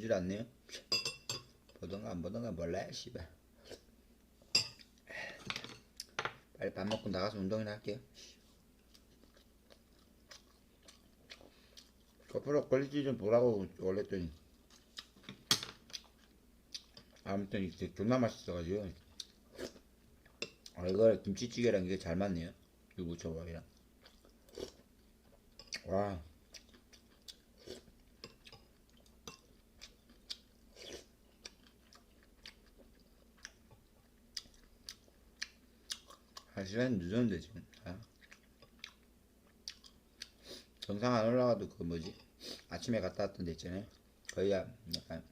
보질 않네요. 보던가 안 보던가 몰라 씨발. 빨리 밥 먹고 나가서 운동이나 할게요. 거꾸로 걸리지 좀 보라고 올렸더니 아무튼 이게 존나 맛있어가지고 아 이거 김치찌개랑 이게 잘 맞네요 유부초밥이랑 와 한 시간 늦었는데 지금 아. 정상 안 올라가도 그 뭐지? 아침에 갔다 왔던 데 있잖아요. 거기가 약간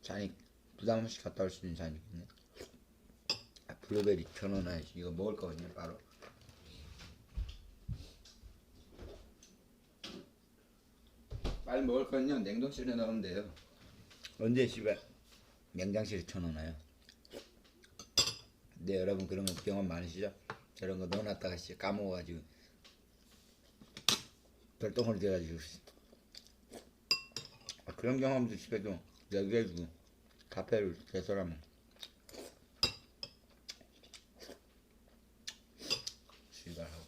잔이 부담 없이 갔다 올 수 있는 잔이 있네. 아, 블루베리 켜놓아야지 이거 먹을 거거든요 바로. 빨리 먹을 거는요 냉동실에 넣으면 돼요. 언제 집에 냉장실에 쳐놓나요 네 여러분 그런 거 경험 많으시죠? 저런 거 넣어놨다가 진짜 까먹어가지고 별똥을 돼가지고 아, 그런 경험도 집에도 얘기해주고 카페를 개설하면. 씨발하고.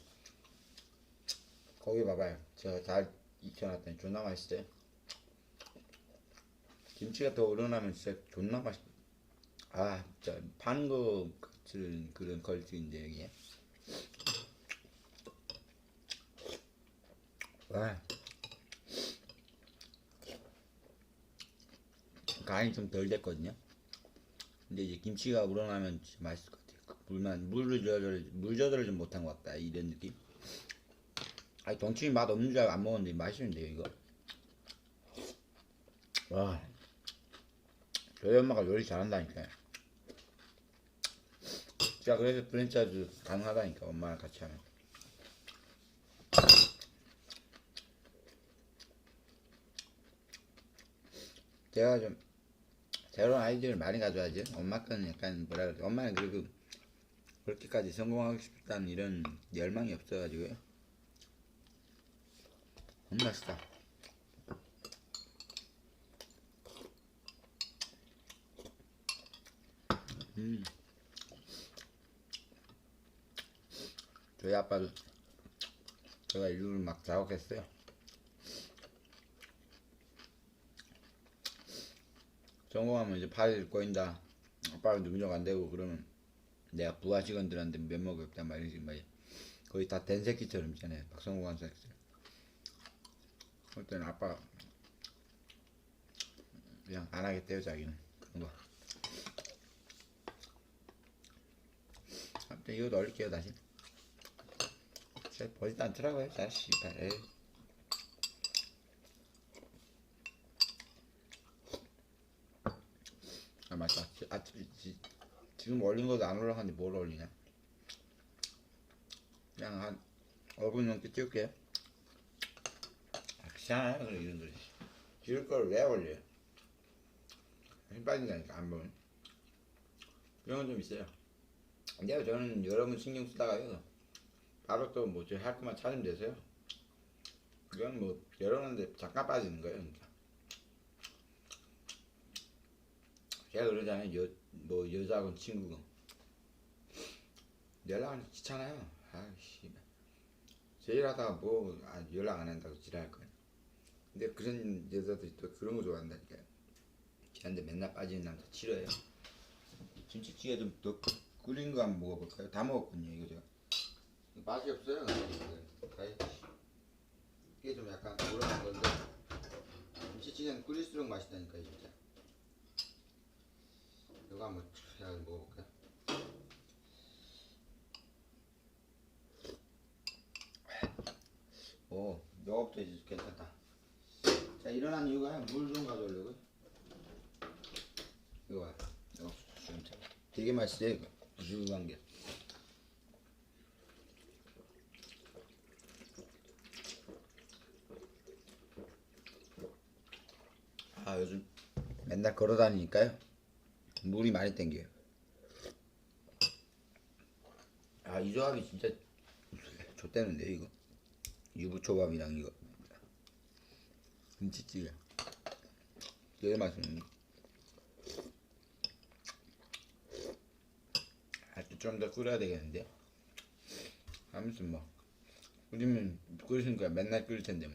거기 봐봐요. 제가 잘 익혀놨더니 존나 맛있어요. 김치가 더 우러나면 진짜 존나 맛있 아 진짜 파는 거 같은 그런 퀄리티인데 여기에 와 간이 좀 덜 됐거든요. 근데 이제 김치가 우러나면 맛있을 것 같아요. 그 물만 물을 저절 물 저절을 좀 못한 것 같다 이런 느낌. 아니 동치미 맛 없는 줄 알고 안 먹었는데 맛있는데요 이거. 와 저희 엄마가 요리 잘한다니까요. 제가 그래서 프랜차이즈 가능하다니까 엄마랑 같이 하면. 제가 좀 새로운 아이디어를 많이 가져와야지. 엄마 거는 약간 뭐라 그래. 엄마는 그리고 그렇게까지 성공하고 싶다는 이런 열망이 없어가지고요. 너무 맛있다. 음. 저희 아빠도 제가 일부러 막 작업했어요. 성공하면 이제 팔을 꼬인다. 아빠는 능력 안 되고 그러면 내가 부하 직원들한테 면목이 없단 말이지 말이야. 거의 다 된 새끼처럼 있잖아요. 박성공한 새끼들. 그럴 때는 아빠 그냥 안 하겠대요 자기는 그런 거. 아무튼 이거 넣을게요 다시. 잘 보지도 않더라고요. 잘 씨발. 아 맞다. 지- 아 지금 올린 것도 안 올라가는데 뭘 올리냐? 그냥 한 5분 넘게 찍을게요. 아, 귀찮아요. 그런 이런 소리. 찍을 걸 왜 올려요? 힘 빠진다니까 안 보면. 그런 건 좀 있어요. 근데 저는 여러분 신경 쓰다가요. 바로 또뭐저할 것만 찾으면 되세요. 그건 뭐 여러분한테 잠깐 빠지는 거예요. 그러니까. 제가 그러잖아요. 여, 뭐 여자하고 친구가 연락하는 거 귀찮아요. 아씨, 제일 하다가 뭐 아, 연락 안 한다고 지랄할 거야. 근데 그런 여자들이 또 그런 거 좋아한다니까요. 걔한테 맨날 빠지는 남자 싫어해요. 김치찌개 좀더 끓인 거 한번 먹어볼까요? 다 먹었군요 이거 제가. 맛이 없어요. 가위. 이게 좀 약간 오래된 건데 김치찌개는 끓일수록 맛있다니까요 진짜. 이거 한번 제가 먹어볼까요? 오, 너부터 이제 괜찮다. 자, 일어난 이유가 물 좀 가져오려고요. 이거 봐. 이거. 되게 맛있어요, 이거. 부수한 게. 아, 요즘 맨날 걸어 다니니까요. 물이 많이 땡겨요. 아, 이 조합이 진짜 좋대는데, 이거. 유부초밥이랑 이거. 김치찌개. 제일 맛있는 아주 좀더 끓여야 되겠는데 아무튼 뭐 끓이면 끓이니까 맨날 끓일 텐데 뭐